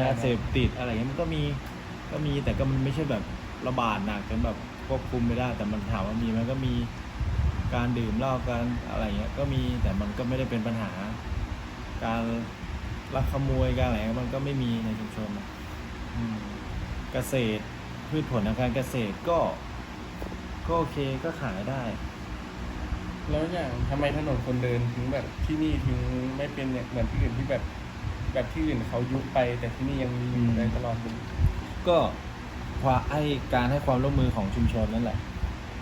ยาเสพติดอะไรเงี้ยมันก็มีก็มีแต่ก็มันไม่ใช่แบบระบาดหนักจนแบบควบคุมไม่ได้ แต่มันถามว่ามีมันก็มีการดื่มเหล้าการอะไรเงี้ยก็มีแต่มันก็ไม่ได้เป็นปัญหา การลักขโมยการอะไรเงี้ยมันก็ไม่มีในชุมชนเกษตรพืชผลทางการเกษตรก็ ก็โอเคก็ขายได้ แล้วอย่างทำไมถนนคนเดินถึงแบบที่นี่ถึงไม่เป็นเนี่ยเหมือนที่อื่นที่แบบ แบบที่อื่นเขายุบไป แต่ที่นี่ยังมีอยู่อืมได้ตลอดเลยก็ความให้การให้ความร่วมมือของชุมชนนั่นแหละ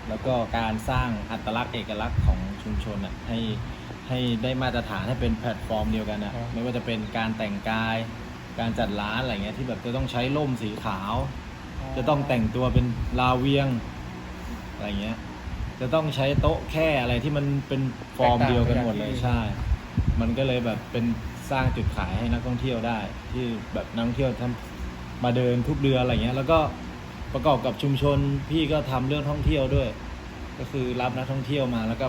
แล้วก็การสร้างอัตลักษณ์เอกลักษณ์ของชุมชนอะให้ให้ได้มาตรฐานให้เป็นแพลตฟอร์มเดียวกันอะไม่ว่าจะเป็นการแต่งกาย การจัดร้านอะไรเงี้ยที่แบบจะต้องใช้ร่มสีขาว จะต้องแต่งตัวเป็นลาเวียงอะไรเงี้ย จะต้องใช้โต๊ะแค่อะไรที่มันเป็นฟอร์มเดียวกันหมดเลยใช่ มันก็เลยแบบเป็น สร้างจุดขายให้นักท่องเที่ยวได้ ที่แบบนักท่องเที่ยวทำมาเดินทุกเดือนอะไรเงี้ย แล้วก็ประกอบกับชุมชนพี่ก็ทำเรื่องท่องเที่ยวด้วย ก็คือรับนักท่องเที่ยวมาแล้วก็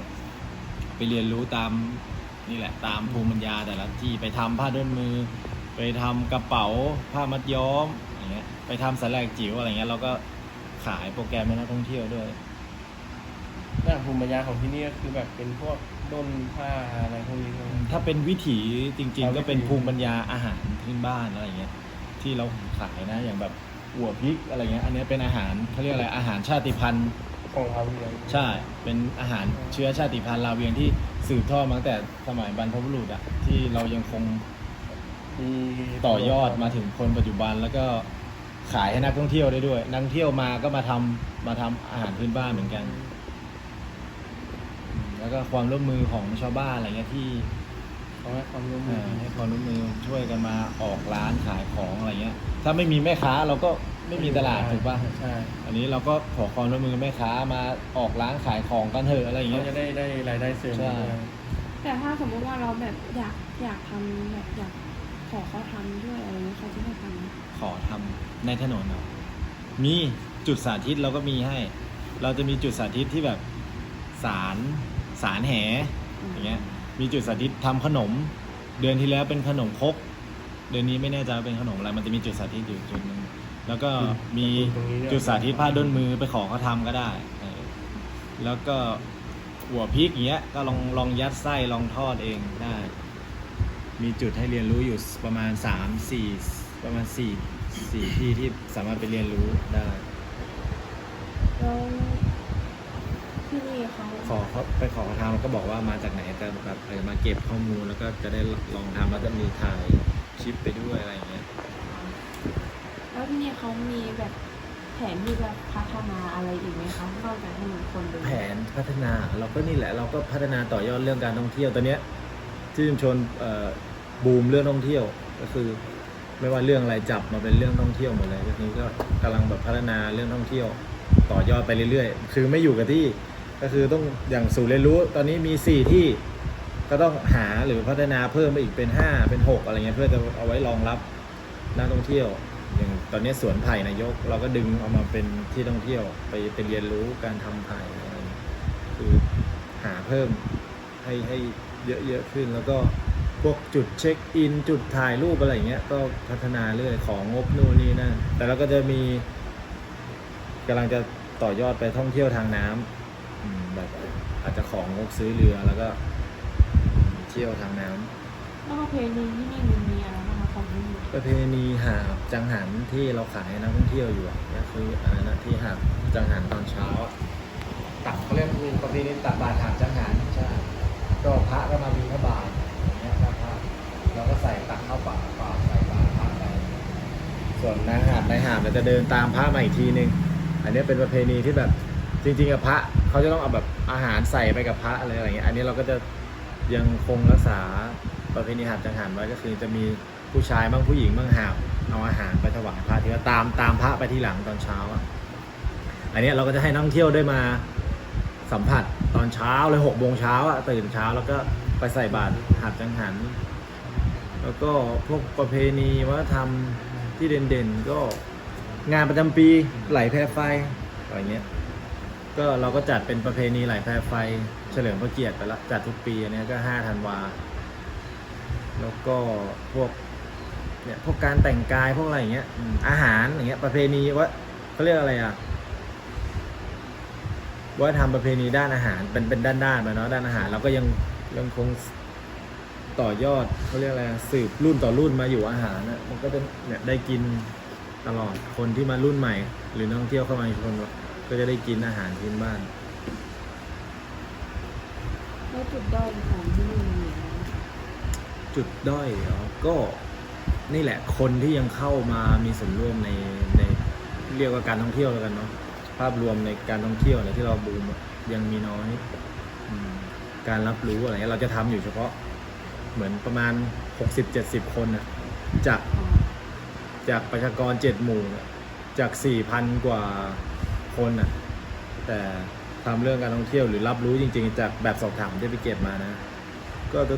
ไปเรียนรู้ตามนี่แหละ ตามภูมิปัญญาแต่ละที่ไปทำผ้าด้นมือ ไปทำกระเป๋าผ้ามัดย้อมอย่างเงี้ยไปทำสแลกจิ๋วอะไรเงี้ยเราก็ขายโปรแกรมให้นักท่องเที่ยวด้วยอย่างภูมิปัญญาของที่นี่ก็คือแบบเป็นพวก ด้นผ้าอะไรพวกนี้ใช่ไหมถ้าเป็นวิถีจริงเอาๆก็เป็นวิถีภูมิปัญญาอาหารพื้นบ้านอะไรเงี้ยที่เราขายนะอย่างแบบหัวพริกอะไรเงี้ยอันเนี้ยเป็นอาหารเขาเรียกอะไรอาหารชาติพันธุ์ ของเราเลยใช่ เป็นอาหารเชื้อชาติพันธุ์ลาเวียงที่สืบทอดมาตั้งแต่สมัยบรรพบุรุษอะที่เรายังคงมีต่อยอดมาถึงคนปัจจุบันแล้วก็ขายให้นักท่องเที่ยวได้ด้วย นักท่องเที่ยวมาก็มาทำมาทำอาหารพื้นบ้านเหมือนกัน แล้วก็ความร่วมมือของชาวบ้านอะไรเงี้ยที่เขาให้ความร่วมมืเอ่ออให้ความร่วมมือช่วยกันมาออกร้านขายของอะไรเงี้ย ถ้าไม่มีแม่ค้าเราก็ไม่มีตลาดถูกป่ะใช่อันนี้เราก็ขอความร่วมมือแม่ค้ามาออกร้านขายของกันเถอะอะไรอย่างเขาเงี้ย จะได้ได้รายได้เสริมใช่ ด้วยแต่ถ้าสมมติว่าเราแบบอยากอยากทำแบบอยากขอเขาทำด้วยอะไรเงี้ยเขาจะให้ทำไหมขอทำในถนนเหรอมีจุดสาธิตเราก็มีให้ เราจะมีจุดสาธิตที่แบบสาร สารแหอย่างเงี้ยมีจุดสาธิตทำขนม เดือนที่แล้วเป็นขนมครกเดือนนี้ไม่แน่ใจว่าเป็นขนมอะไรมันจะมีจุดสาธิตอยู่จุดหนึงแล้วก็มีจุดสาธิตผ้าด้นมือไปขอเขาทำก็ได้เออแล้วก็หัวพริกอย่างเงี้ยก็ลองลองยัดไส้ลองทอดเองได้ มีจุดให้เรียนรู้อยู่ประมาณสามสี่ประมาณสี่สี่ที่ที่สามารถไปเรียนรู้ได้แล้ว ที่นี่เขาขอเขาไปขอเขาทำแล้วก็บอกว่ามาจากไหนจะแบบเออมาเก็บข้อมูลแล้วก็จะได้ลองทำแล้วจะมีถ่ายคลิปไปด้วยอะไรอย่างเงี้ยแล้วที่นี่เขามีแบบแผนที่จะพัฒนาอะไรอีกไหมคะนอกจากถนนคนเดินแผนพัฒนาเราก็นี่แหละเราก็พัฒนาต่อยอดเรื่องการท่องเที่ยวตอนเนี้ยที่ชุมชนเอ่อบูมเรื่องท่องเที่ยวก็คือ ไม่ว่าเรื่องอะไรจับมาเป็นเรื่องท่องเที่ยวหมดเลยทีนี้ก็กำลังแบบพัฒนาเรื่องท่องเที่ยว ต่อยอดไปเรื่อยๆ คือไม่อยู่กับที่ ก็คือต้องอย่างสู่เรียนรู้ตอนนี้มีสี่ที่ก็ต้องหาหรือพัฒนาเพิ่มไปอีกเป็นห้าเป็นหกอะไรเงี้ยเพื่อจะเอาไว้รองรับนักท่องเที่ยว อย่างตอนนี้สวนไผ่นายก เราก็ดึงเอามาเป็นที่ท่องเที่ยวไปไปเรียนรู้การทำไผ่อะไรคือหาเพิ่มให้ให้เยอะๆขึ้นแล้วก็พวกจุดเช็คอิน จุดถ่ายรูปอะไรเงี้ยก็พัฒนาเรื่อยของงบนู่นนี่นั่นแต่เราก็จะมีกำลังจะต่อยอดไปท่องเที่ยวทางน้ำ แบบอาจจะของงบซื้อเรือแล้วก็เที่ยวทางน้ำแล้วประเพณีที่นี่มันมีอะไรบ้างคะของที่นี่ประเพณีหาบจังหันที่เราขายให้นักท่องเที่ยวอยู่อะก็คืออันนั้นนะที่หาบจังหันตอนเช้าอะตักเขาเรียกมีประเพณีตักบาตรหาบจังหันใช่ก็พระก็มาบิณฑบาตอย่างเงี้ยครับพระเราก็ใส่ตักเข้าปากปากใส่บาตรพระไปส่วนนางหาบนายหาบเนี่ยจะเดินตามพระมาอีกทีนึงอันนี้เป็นประเพณีที่แบบ จริงๆกับพระเขาจะต้องเอาแบบอาหารใส่ไปกับพระอะไรอะไรเงี้ยอันนี้เราก็จะยังคงรักษาประเพณีหาบจังหันไว้ก็คือจะมีผู้ชายบ้างผู้หญิงบ้างหาบเอาอาหารไปถวายพระที่ว่าตามตามพระไปที่หลังตอนเช้าอะอันนี้เราก็จะให้นักท่องเที่ยวได้มาสัมผัสตอนเช้าเลยหกโมงเช้าอะตื่นเช้าแล้วก็ไปใส่บาตรหาบจังหัน แล้วก็พวกประเพณีวัฒนธรรมที่เด่นๆก็งานประจำปีไหลแพรไฟอะไรเงี้ย ก็เราก็จัดเป็นประเพณีไหลแพรไฟ เฉลิมพระเกียรติไปละจัดทุกปีอันนี้ก็ห้าธันวา แล้วก็พวกเนี่ยพวกการแต่งกายพวกอะไรอย่างเงี้ยอืมอาหารอย่างเงี้ยประเพณีว่าเขาเรียกอะไรอะว่าทำประเพณีด้านอาหารเป็นเป็นด้านๆไปเนาะด้านอาหารเราก็ยังยังคงต่อยอดเขาเรียกอะไรอะสืบรุ่นต่อรุ่นมาอยู่อาหารนะมันก็จะเนี่ยได้กินตลอดคนที่มารุ่นใหม่ หรือนักท่องเที่ยวเข้ามาอีกคน ก็จะได้กินอาหารพื้นบ้าน แล้วจุดด้อยของที่นี่มีอะไรบ้างคะจุดด้อยเหรอก็นี่แหละคนที่ยังเข้ามามีส่วนร่วมในในเรียกว่าการท่องเที่ยวแล้วกันเนาะภาพรวมในการท่องเที่ยวเนี่ยที่เราบูมอะยังมีน้อยอืมการรับรู้อะไรเงี้ยเราจะทำอยู่เฉพาะ เหมือนประมาณ 60-70 คนน่ะจาก อ๋อจากประชากรเจ็ดหมู่น่ะจากสี่พันกว่า คนน่ะ แต่ทำเรื่องการท่องเที่ยวหรือรับรู้จริง ๆ จากแบบสอบถามที่ไปเก็บมานะ ก็จะ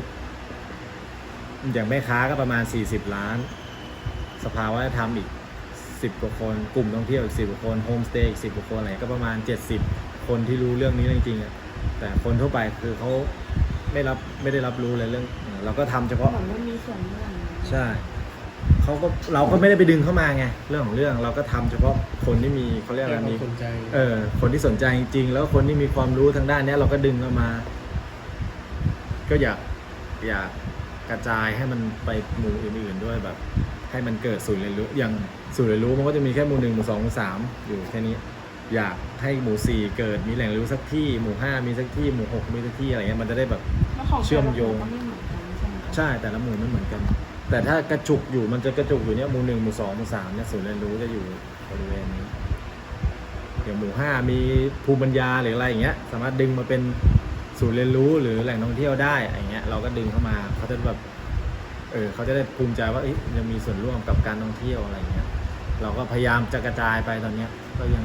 อย่างแม่ค้าก็ประมาณ 40 ล้าน สภาวัฒนธรรมอีก 10กว่าคน กลุ่มท่องเที่ยวอีก10กว่าคนโฮมสเตย์อีก10กว่าคนอะไรก็ประมาณ 70 คนที่รู้เรื่องนี้จริงๆอะแต่คนทั่วไปคือเขาไม่รับไม่ได้รับรู้เลยเรื่องเออเราก็ทำเฉพาะเหมือนมันมีส่วนร่วมใช่ เขาก็เราก็ไม่ได้ไปดึงเข้ามาไงเรื่องของเรื่องเราก็ทำเฉพาะคนที่มีเขาเรียกอะไรให้มีความสนใจเออคนที่สนใจจริงๆแล้วคนที่มีความรู้ทางด้านเนี้ยเราก็ดึงเข้ามา ก็อยากอยากกระจายให้มันไปหมู่อื่นๆด้วยแบบ ให้มันเกิดศูนย์เรียนรู้อย่างศูนย์เรียนรู้มันก็จะมีแค่หมู่หนึ่งหมู่สองหมู่สามอยู่แค่นี้ อยากให้หมู่สี่เกิดมีแหล่งเรียนรู้สักที่หมู่ห้ามีสักที่หมู่หกมีสักที่อะไรเงี้ยมันจะได้แบบแล้วของเชื่อมโยงแต่ละคนก็ไม่เหมือนกันใช่ไหมคะใช่แต่ละหมู่ไม่เหมือนกัน แต่ถ้ากระจุกอยู่มันจะกระจุกอยู่เนี่ยหมู่หนึ่งหมู่สองหมู่สามเนี่ยศูนย์เรียนรู้จะอยู่บริเวณนี้อย่างหมู่ห้ามีภูมิปัญญาหรืออะไรอย่างเงี้ย สามารถดึงมาเป็นศูนย์เรียนรู้หรือแหล่งท่องเที่ยวได้อย่างเงี้ยเราก็ดึงเข้ามาเขาจะแบบเออเขาจะได้ภูมิใจว่าเอ้ยยังมีส่วนร่วมกับการท่องเที่ยวอะไรอย่างเงี้ย เราก็พยายามจะกระจายไปตอนเนี้ยก็ยัง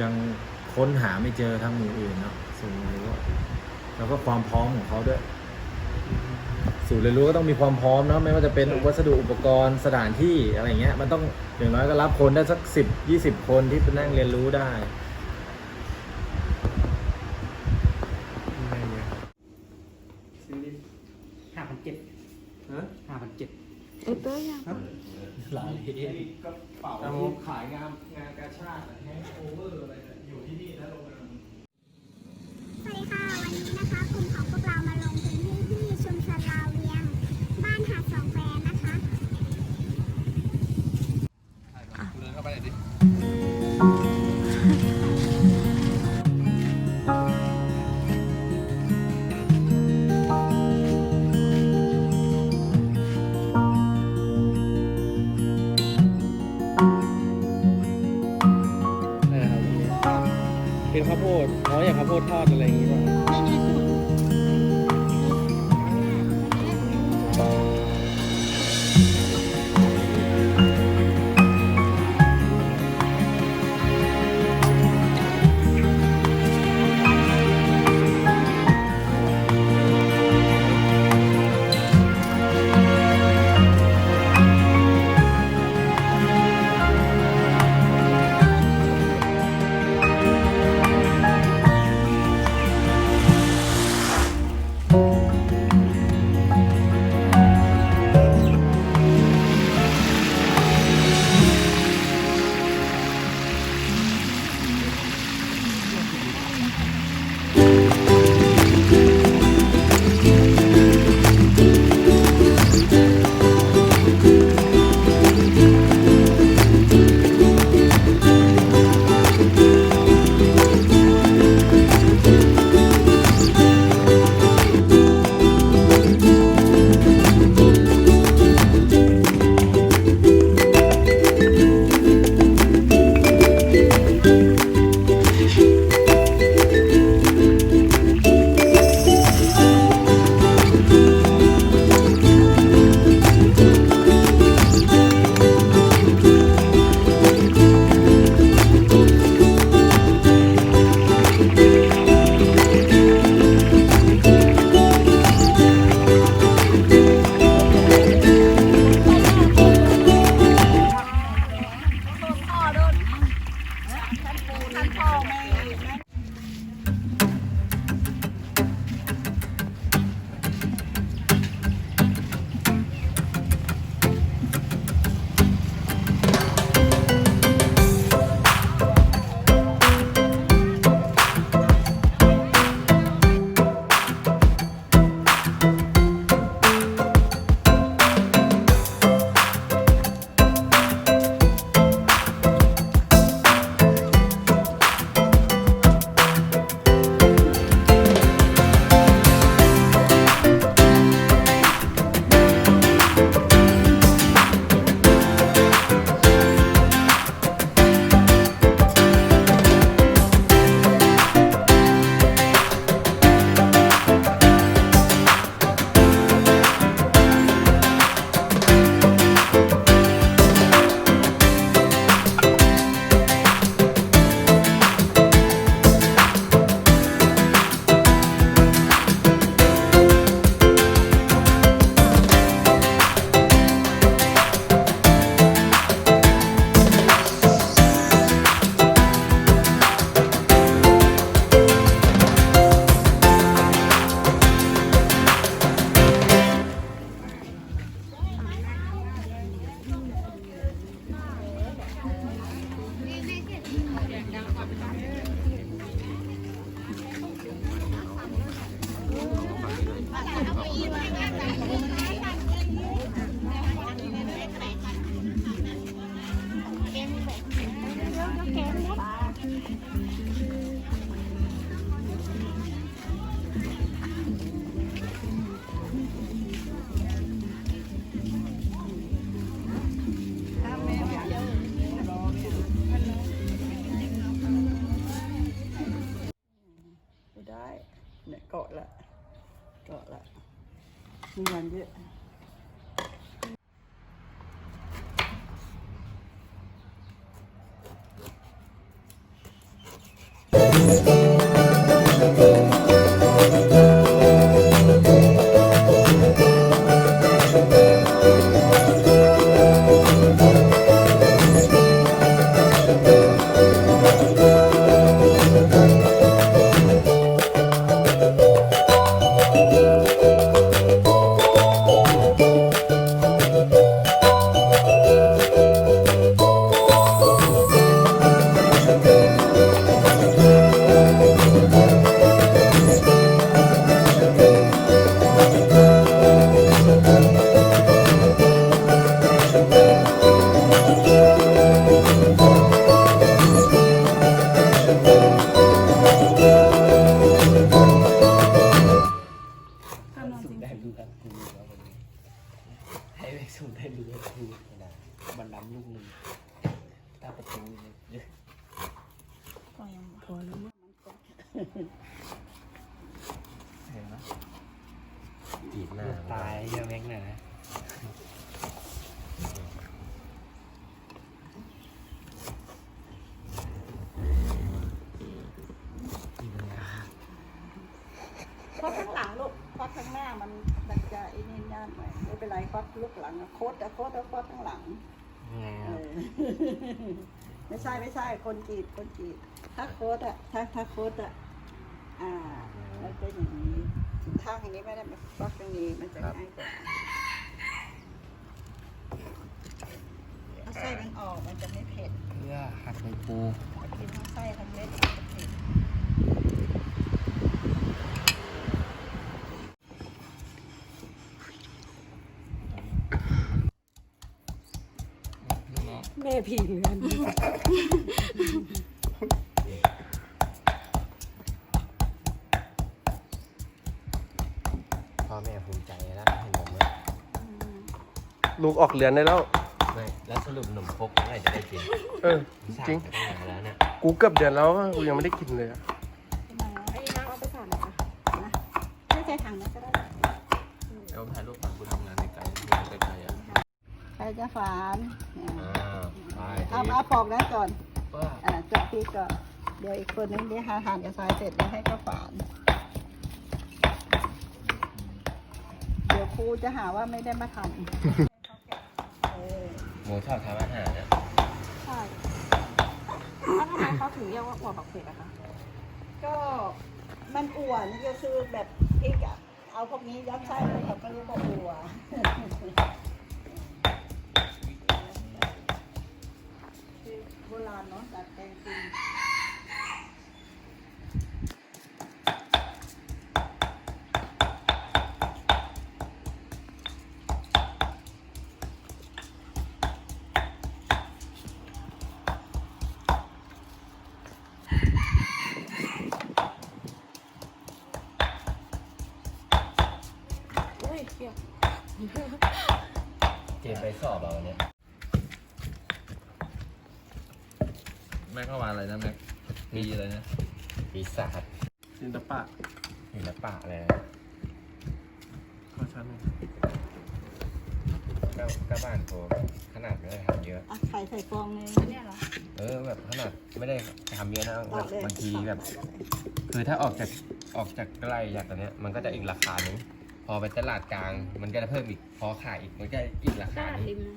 ยังค้นหาไม่เจอทางหมู่อื่นเนาะศูนย์เรียนรู้แล้วก็ความพร้อมของเขาด้วย ศูนย์เรียนรู้ก็ต้องมีความพร้อมเนาะไม่ว่าจะเป็นวัสดุอุปกรณ์สถานที่อะไรเงี้ย มันต้องอย่างน้อยก็รับคนได้สักสิบยี่สิบคนที่ไปนั่งเรียนรู้ได้ได้เลยซื้อห้าพันเจ็ดห้าพันเจ็ดเอยเตอร์ยังหลายกระเป๋าแต่ขายงานงานกาชาติแฮงโอเวอร์ อ๋ออย่างข้าวโพดทอดอะไรอย่างงี้ป่ะ ริงได้ดูครับครูแล้ววันนี้ให้ไปสูงได้ดูครับครูนะบันดำลูกหนึ่งตาประตูเนี่ยพอยังวะพอแล้วมั้งเห็นไหมจีบหน้าตายเยอะแม็กน่ะนะ ควักข้างหลังลูกควักข้างหน้า มันมันจะไอ้นี่ด้านหน่อยไม่เป็นไรควักลูกหลังอะโคตรอะโคตรอะโคตรข้างหลังยังไงคเอรับอ ไม่ใช่ไม่ใช่คนกรีดคนกรีดถ้าโค้ดอะถ้าถ้าโค้ดอะอ่ามันเป็นอย่างนี้ทางอย่างนี้ไม่ได้มาฟักตรงนี้มันจะง่ายกว่าเอาไส้มันออกมันจะไม่เผ็ด เพื่อหักใบปูถ้ากินทั้งไส้ทั้งเม็ดมันจะเผ็ด แม่ผีเรือนพ่อแม่ภูมิใจแล้วเห็นผมไหมลูกออกเรือนได้แล้ว ไม่แล้วสรุปหนุ่มพกเมื่อไหร่จะได้กินเออ จริง สั่ไปตั้งนานแล้วเนี่ยกูเกือบเดือนแล้วอะกูยังไม่ได้กินเลยอะทำไมอะไอ้น้ำเอาไปสานนะคะนะไม่ใช่ถังนั้นก็ได้แล้วถ่ายรูปฝั่งกูทำงานในไกลในไกลๆอะ ใครจะฝานเนี่ยอ่าไปเอาเอาปอกนั้นก่อนว่าอ่าจับพี่ก่อนเดี๋ยวอีกคนนึงเดี๋ยวหาทานกับทรายเสร็จแล้วให้เขาฝาน เดี๋ยวครูจะหาว่าไม่ได้มาทำเออหมูชอบทำอาหารนะใช่แล้วทำไมเขาถึงเรียกว่าอัวบักเผ็ดอะคะ ก็มันอ้วนก็คือแบบพริกอะเอาพวกนี้ยัดไส้ไปเขาก็เรียกว่าอัวคือโบราณเนาะดั นะแม็กปีอะไรนะปีศาจจินตปะศิลปะอะไรนะขอชั้นหนึ่งก็ก็บ้านโตขนาดไม่ได้ทำเยอะ อะไข่ใส่ฟองนึงเนี่ยเหรอ เออแบบขนาดไม่ได้ทำเยอะนะตัแบดบเลยบางทีแบบตัดเลยคือถ้าออกจากออกจากใกล้จากตอนเนี้ยมันก็จะอีกราคาหนึงพอไปตลาดกลาง มันก็จะเพิ่มอีกพอขายอีกมันก็อีกราตคาลาดหนึงริมนะ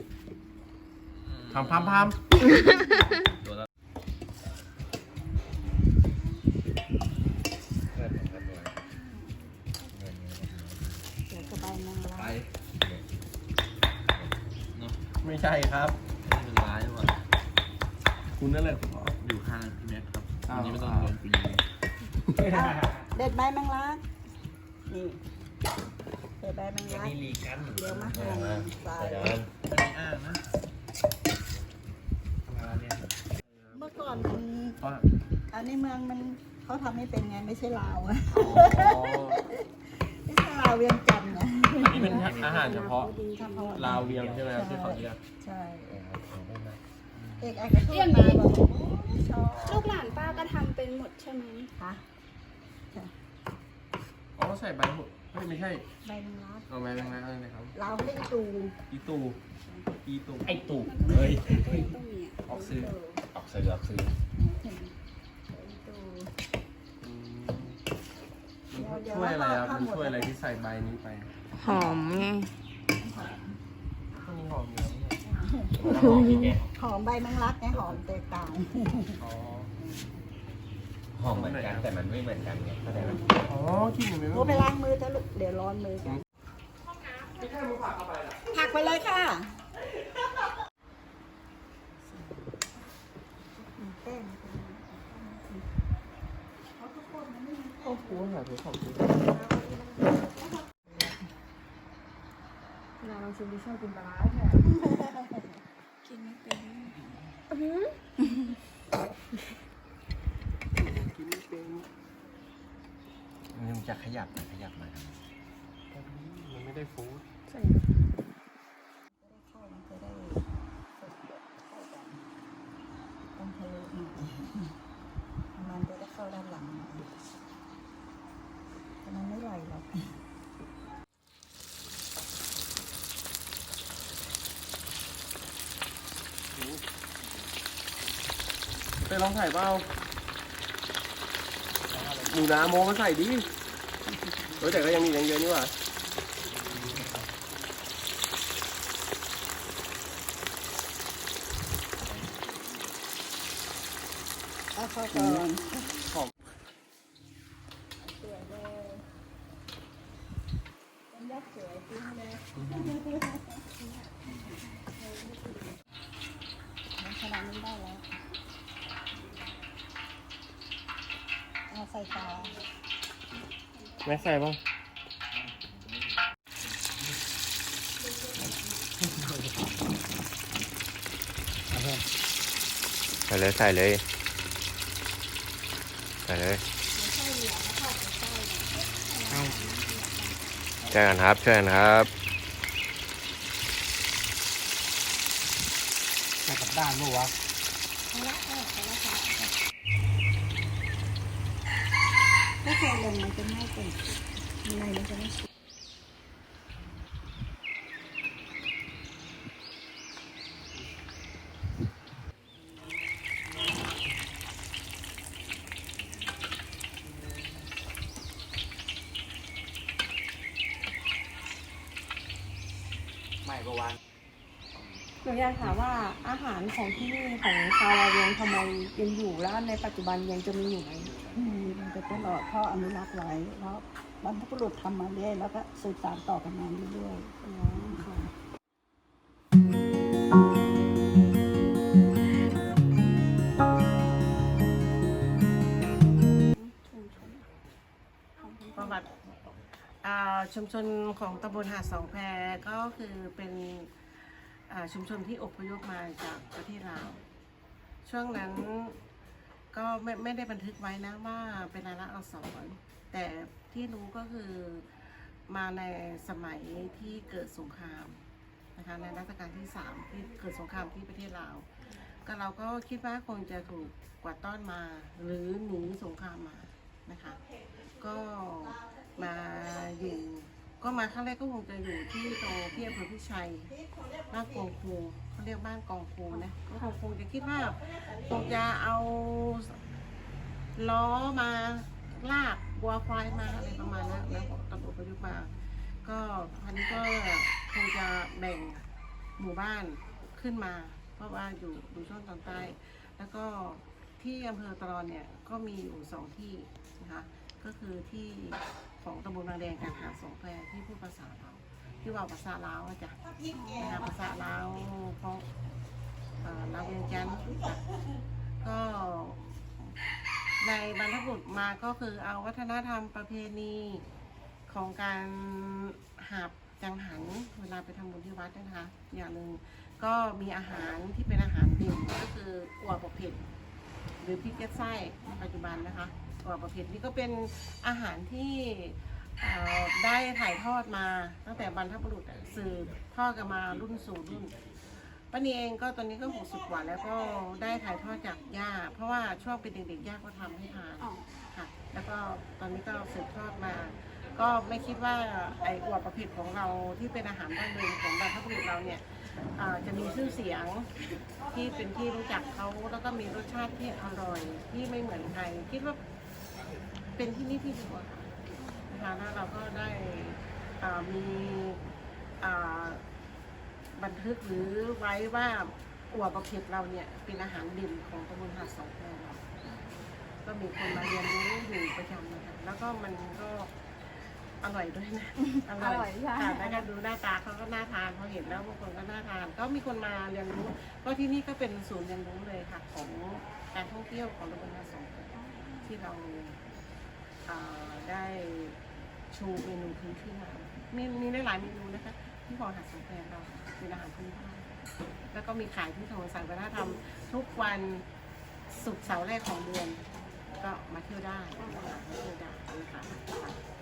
พามพามพามตัวละ ช่ครับไม่เป็นร้ายว่ะคุณนั่นแหละคุณพ่ออยู่ข้างพี่แม็กครับอันนี้ไม่ต้องเรียนฟรีเด็ดใบแมงลักนี่เด็ดใบแมงลักนี่ลีกันเดี๋ยวมาเอหั่อนใส่เดี๋ยวอันนี้อ่างนะมาเนี่ยเมื่อก่อนมันก็อันนี้เมืองมันเขาทำไม่เป็นไงไม่ใช่ลาวอะอ๋อไม่ใช่ ลาวเวียงจันทร์นะอันนี้เป็นอาหารเฉพาะเฉพาะลาวเวียงใช่ไหมครับที่เขาเรียกใช่เออเอาได้ไหมเอกไอกระทู้มาบอกชอบลูกหลานป้าก็ทำเป็นหมดใช่ไหมค่ะใช่ใส่ใบโหดเฮ้ยไม่ใช่ใบแมงลักเอาใบแมงลักอะไรนะครับเราเรียกตูอีตูอีตูไอตู่เฮ้ยตูเนี่ยออกซื้อออกซื้อออกซื้อตู ช่วยอะไรครับมันช่วยอะไรที่ใส่ใบนี้ไปหอมไงมันมีหอมอยู่แล้วเนี่ยแล้วหอมอีกไงหอมใบแมงลักไงหอมแตกต่างอ๋อหอมเหมือนกันแต่มันไม่เหมือนกันไงเข้าใจไหมอ๋อกินอยู่ไหมโอ้ไปล้างมือเถอะลูกเดี๋ยวร้อนมือกันไม่ใช่มือผักเข้าไปล่ะผักไปเลยค่ะแป้ง โอ้โหหาถือของกินเวลาเราชิมดิชอบกินปลาร้าใช่ไหมกินไม่เป็นกินไม่เป็นมันจะขยับมันขยับมามันไม่ได้ฟู้ดใส่ เข้ามันจะได้สดเข้ากันต้องทะลุหน่อยมันจะได้เข้าด้านหลังหน่อยแต่มันไม่ไหลหรอก ไป ลองใส่เปล่าหมูนาโมมาใส่ดิเออแต่ก็ยังมีอย่างเยอะนี่หว่าเอาเข้าก่อน หอม สวยเลยเป็นยักษ์สวยจริงเลยมันขนาดนี้ได้แล้ว เอาใส่ตาไม่ใส่ป่ะใส่เลยใส่เลยใส่เลยเช่วยกันครับช่วยกันครับมากับด้านมั้วะ ถ้าแค่ลงมันจะไม่เป็นในมันจะไม่สุกไม่ก็วันหนูอยากถามว่าอาหารของที่นี่ของชาวลาเวียงทำไมยังอยู่แล้วในปัจจุบันยังจะมีอยู่ไหม ตลอดพราะอนุรักษ์ไว้เพราะบรรพบุรุษทำมาเรื่อยแล้วก็สืบสานต่อกันมาเรื่อยๆค่ะประวัติชุมชนของตำบลหาดสองแพก็คือเป็นชุมชนที่อพยพมาจากประเทศลาวช่วงนั้น ก็ไม่ไม่ได้บันทึกไว้นะว่าเป็นรายลักษณ์อักษร แต่ที่รู้ก็คือมาในสมัยที่เกิดสงครามนะคะในรัชกาลที่สามที่เกิดสงครามที่ประเทศลาวก็เราก็คิดว่าคงจะถูกกวาดต้อนมา หรือหนีสงครามมานะคะ ก็มาอยู่ ก็มาครั้งแรกก็คงจะอยู่ที่ตรงที่อำเภอพิชัยบ้านกองคูเขาเรียกบ้านกองคูนะก็คงคงจะคิดว่าคงจะเอาล้อมาลากวัวควายมาอะไรประมาณนั้นแล้วตำรวจประยุกต์มา ก็อันนี้ก็คงจะแบ่งหมู่บ้านขึ้นมา เพราะว่าอยู่อยู่ช่วงตอนใต้ แล้วก็ที่อำเภอตรอนเนี่ยก็มีอยู่สองที่นะคะก็คือที่ ของตำบลบางแดงกับหาสองแพรที่พูดภาษาเราวที่ว่าภาษาลาวอะจ้ะนะคะภาษาลาวเพราะลาวเวียงจันทร์ก็ในบรรพบุรุษมาก็คือเอาวัฒนธรรมประเพณีของการหาบจังหันเวลาไปทำบุญที่วัดนะคะ อย่างหนึ่งก็มีอาหารที่เป็นอาหารเด่นก็คืออัวบกเผ็ดหรือพริกแกงไส้ปัจจุบันนะคะ ตัวประเภทนี้ก็เป็นอาหารที่เอ่อได้ถ่ายทอดมาตั้งแต่บรรพบุรุษอะสืบทอดกันมารุ่นสู่รุ่นป้านีเองก็ตอนนี้ก็หกสิบกว่าแล้วก็ได้ถ่ายทอดจากย่าเพราะว่าช่วงเป็นเด็กๆย่าก็ทำให้ทานค่ะ แล้วก็ตอนนี้ก็สืบทอดมากก็ไม่คิดว่าไอ้อวบประเภทของเราที่เป็นอาหารดั้งเดิมของบรรพบุรุษเราเนี่ยอ่าจะมีชื่อเสียงที่เป็นที่รู้จักเขาแล้วก็มีรสชาติที่อร่อยที่ไม่เหมือนใครคิดว่า เป็นที่นี่ที่เดียวอะค่ะนะคะแล้วเราก็ได้อ่ามีอ่าบันทึกหรือไว้ว่าอัวประเภทเราเนี่ยเป็นอาหารเด่นของตำบลหาดสองแควเราก็มีคนมาเรียนรู้อยู่ประจำนะคะแล้วก็มันก็อร่อยด้วยนะ อร่อยค่ะแล้วก็ดูหน้าตาเขาก็น่าทานพอเห็นแล้วบางคนก็น่าทาน ก็มีคนมาเรียนรู้ก็ที่นี่ก็เป็นศูนย์เรียนรู้เลยค่ะของการท่องเที่ยวของตำบลนาสองที่เรา ได้ชูเมนูพื้นที่มามีมีได้หลายเมนูนะคะ ที่พอหาดสองแพรเราเป็นอาหารพื้นบ้านแล้วก็มีขายที่ถนนสายวัฒนธรรมทุกวันศุกร์เสาร์แรกของเดือน ก็มาเที่ยวได้มาเที่ยวได้ค่ะ